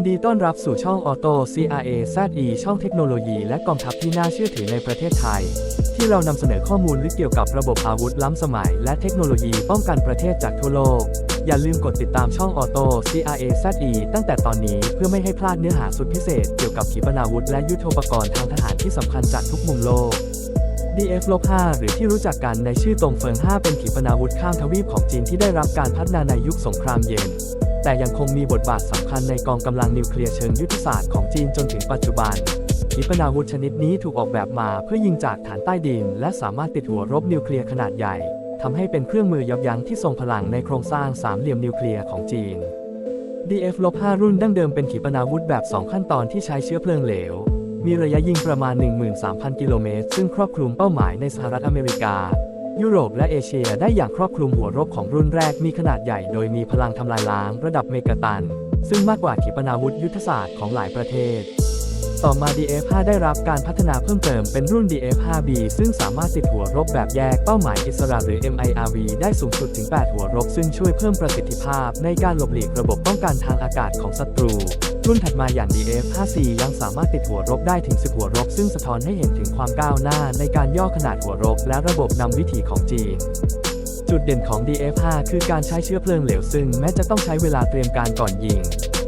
นดีต้อนรับสู่ช่องออโต้ CRA ZE ช่องเทคโนโลยีและกองทัพที่น่าเชื่อถือในประเทศไทย ที่เรานำเสนอข้อมูลลึกเกี่ยวกับระบบอาวุธล้ำสมัย และเทคโนโลยีป้องกันประเทศจากทั่วโลก อย่าลืมกดติดตามช่องออโต้ CRA ZE ตั้งแต่ตอนนี้เพื่อไม่ให้พลาดเนื้อหาสุดพิเศษเกี่ยวกับขีปนาวุธและยุทโธปกรณ์ทางทหารที่สำคัญจากทุกมุมโลก DF-5 หรือที่รู้จักกันในชื่อตรงเฟิง 5 เป็นขีปนาวุธข้ามทวีปของจีนที่ได้รับการพัฒนาในยุคสงครามเย็น แต่ยังคงมีบทบาทสำคัญในกองกำลังนิวเคลียร์เชิงยุทธศาสตร์ของจีนจนถึงปัจจุบันขีปนาวุธชนิดนี้ถูกออกแบบมาเพื่อยิงจากฐานใต้ดิน และสามารถติดหัวรบนิวเคลียร์ขนาดใหญ่ทำให้เป็นเครื่องมือยับยั้งที่ทรงพลังในโครงสร้างสามเหลี่ยมนิวเคลียร์ของจีน DF-5 รุ่นดั้งเดิมเป็นขีปนาวุธแบบ 2 ขั้นตอนที่ใช้เชื้อเพลิงเหลว มีระยะยิงประมาณ 13,000 กิโลเมตร ซึ่งครอบคลุมเป้าหมายในสหรัฐอเมริกา ยุโรปและเอเชียได้อย่างครอบคลุมหัวรบของรุ่นแรกมีขนาดใหญ่ โดยมีพลังทำลายล้างระดับเมกะตัน ซึ่งมากกว่าขีปนาวุธยุทธศาสตร์ของหลายประเทศ ต่อมา DF5 ได้รับการพัฒนาเพิ่มเติมเป็นรุ่น DF5B ซึ่งสามารถติดหัวรบแบบแยกเป้าหมายอิสระหรือ MIRV ได้สูงสุดถึง 8 หัวรบ ซึ่งช่วยเพิ่มประสิทธิภาพในการหลบหลีกระบบป้องกันทางอากาศของศัตรู รุ่นถัดมาอย่าง DF5C ยังสามารถติดหัวรบได้ถึง 10 หัวรบ ซึ่งสะท้อนให้เห็นถึงความก้าวหน้าในการย่อขนาดหัวรบ และระบบนำวิถีของจีนจุดเด่นของ DF5 คือการใช้เชื้อเพลิงเหลวซึ่งแม้จะต้องใช้เวลาเตรียมการก่อนยิง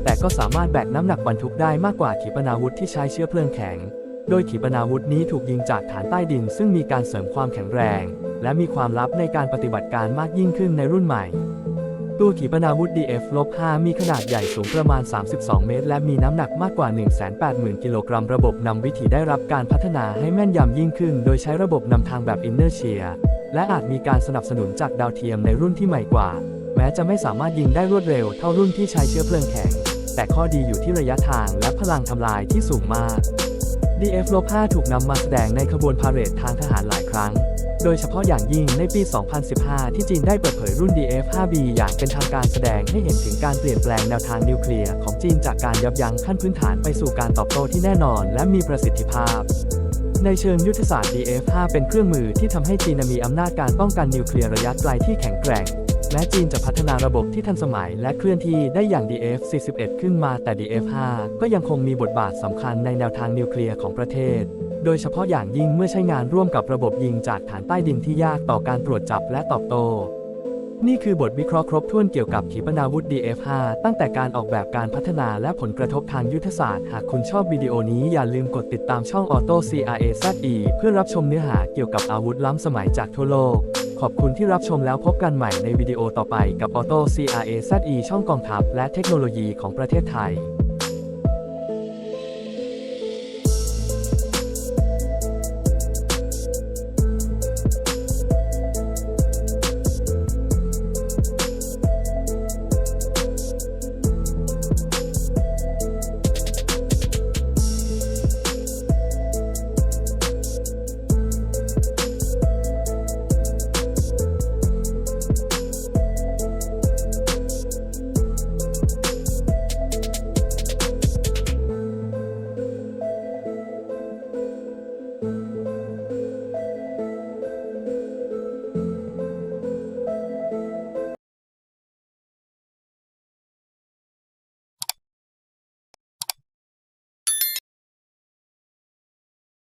แต่ก็สามารถแบกน้ำหนักบรรทุกได้มากกว่าขีปนาวุธที่ใช้เชื้อเพลิงแข็ง โดยขีปนาวุธนี้ถูกยิงจากฐานใต้ดิน ซึ่งมีการเสริมความแข็งแรง และมีความลับในการปฏิบัติการมากยิ่งขึ้นในรุ่นใหม่ ตัวขีปนาวุธ DF-5 มีขนาดใหญ่สูงประมาณ 32 เมตร และมีน้ำหนักมากกว่า 180,000 กิโลกรัม ระบบนำวิถีได้รับการพัฒนาให้แม่นยำยิ่งขึ้น โดยใช้ระบบนำทางแบบ Inertia และอาจมีการสนับสนุนจากดาวเทียมในรุ่นที่ใหม่กว่า แม้จะไม่สามารถยิงได้รวดเร็วเท่ารุ่นที่ใช้เชื้อเพลิงแข็ง แต่ข้อดีอยู่ที่ระยะทางและพลังทำลายที่สูงมาก DF-5 ถูกนำมาแสดงในขบวนพาเหรดทางทหารหลายครั้ง โดยเฉพาะอย่างยิ่งในปี 2015 ที่จีนได้เปิดเผยรุ่น DF-5B อย่างเป็นทางการแสดงให้เห็นถึงการเปลี่ยนแปลงแนวทางนิวเคลียร์ของจีนจากการยับยั้งขั้นพื้นฐานไปสู่การตอบโต้ที่แน่นอนและมีประสิทธิภาพ ในเชิงยุทธศาสตร์ DF-5 เป็นเครื่องมือที่ทำให้จีนมีอำนาจการป้องกันนิวเคลียร์ระยะไกลที่แข็งแกร่ง แม้จีนจะพัฒนาระบบที่ทันสมัยและเคลื่อนที่ได้อย่าง DF-41 ขึ้นมาแต่ DF-5 ก็ยังคงมีบทบาทสำคัญในแนวทางนิวเคลียร์ของประเทศ โดยเฉพาะอย่างยิ่งเมื่อใช้งานร่วมกับระบบยิงจากฐานใต้ดินที่ยากต่อการตรวจจับและตอบโต้นี่คือบทวิเคราะห์ครบถ้วนเกี่ยวกับขีปนาวุธ DF5 ตั้งแต่การออกแบบการพัฒนาและผลกระทบทางยุทธศาสตร์ หากคุณชอบวิดีโอนี้อย่าลืมกดติดตามช่อง Auto CRA ZE เพื่อรับชมเนื้อหาเกี่ยวกับอาวุธล้ำสมัยจากทั่วโลก ขอบคุณที่รับชมแล้วพบกันใหม่ในวิดีโอต่อไปกับ Auto CRA ZE ช่องกองทัพและเทคโนโลยีของประเทศไทย